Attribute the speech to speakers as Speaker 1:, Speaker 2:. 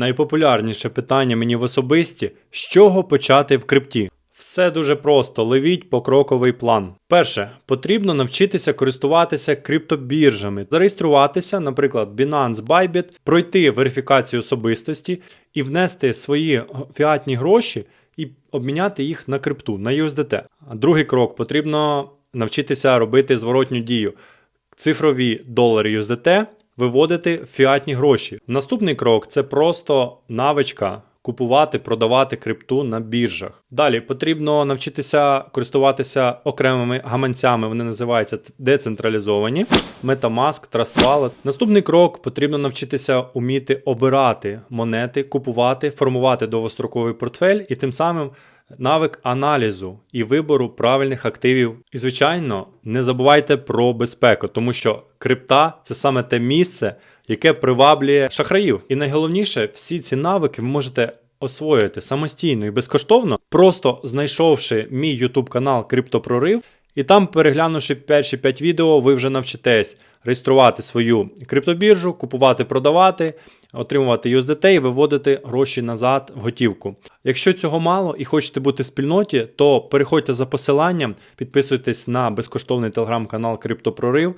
Speaker 1: Найпопулярніше питання мені в особисті: з чого почати в крипті? Все дуже просто, ловіть покроковий план. Перше, потрібно навчитися користуватися криптобіржами, зареєструватися, наприклад, Binance Bybit, пройти верифікацію особистості і внести свої фіатні гроші і обміняти їх на крипту, на USDT. Другий крок потрібно навчитися робити зворотню дію. Цифрові долари USDT виводити фіатні гроші. Наступний крок це просто навичка купувати, продавати крипту на біржах. Далі потрібно навчитися користуватися окремими гаманцями. Вони називаються децентралізовані, Metamask, Trust Wallet. Наступний крок потрібно навчитися уміти обирати монети, купувати, формувати довгостроковий портфель і тим самим навик аналізу і вибору правильних активів. І, звичайно, не забувайте про безпеку, тому що крипта це саме те місце, яке приваблює шахраїв. І найголовніше, всі ці навики ви можете освоїти самостійно і безкоштовно, просто знайшовши мій YouTube канал Криптопрорив. І там, переглянувши перші 5 відео, ви вже навчитесь реєструвати свою криптобіржу, купувати, продавати, отримувати USDT і виводити гроші назад в готівку. Якщо цього мало і хочете бути в спільноті, то переходьте за посиланням, підписуйтесь на безкоштовний телеграм-канал Криптопрорив